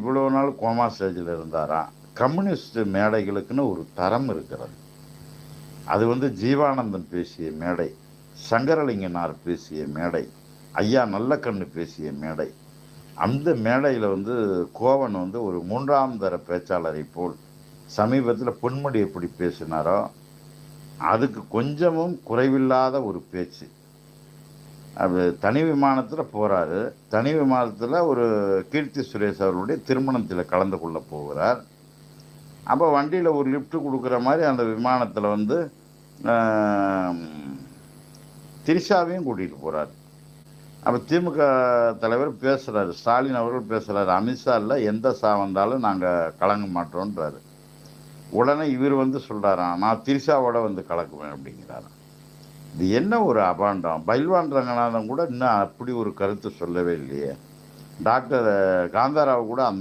இவ்வளோ நாள் கோமா ஸ்டேஜில் இருந்தாராம். கம்யூனிஸ்ட் மேடைகளுக்குன்னு ஒரு தரம் இருக்கிறது. அது வந்து ஜீவானந்தன் பேசிய மேடை சங்கரலிங்கனார் பேசிய மேடை ஐயா நல்லக்கண்ணு பேசிய மேடை. அந்த மேடையில் வந்து கோவன் வந்து ஒரு மூன்றாம் தர பேச்சாளரை போல் சமீபத்தில் பொன்முடி எப்படி பேசினாரோ அதுக்கு கொஞ்சமும் குறைவில்லாத ஒரு பேச்சு. அது தனி விமானத்தில் போகிறாரு தனி விமானத்தில் ஒரு கீர்த்தி சுரேஷ் அவர்களுடைய திருமணத்தில் கலந்து கொள்ள போகிறார். அப்போ வண்டியில் ஒரு லிஃப்ட் கொடுக்குற மாதிரி அந்த விமானத்தில் வந்து திரிஷாவையும் கூட்டிகிட்டு போகிறார் அப்போ திமுக தலைவர் பேசுகிறாரு ஸ்டாலின் அவர்கள் பேசுகிறாரு அமித்ஷா இல்லை எந்த சா வந்தாலும் நாங்கள் கலங்க மாட்டோன்றாரு உடனே இவர் வந்து சொல்கிறாராம் நான் திரிஷாவோட வந்து கலக்குவேன் அப்படிங்கிறாராம். இது என்ன ஒரு அபாண்டம்? பைல்வான் ரங்கநாதன் கூட இன்னும் அப்படி ஒரு கருத்து சொல்லவே இல்லையே. டாக்டர் காந்தாராவ் கூட அந்த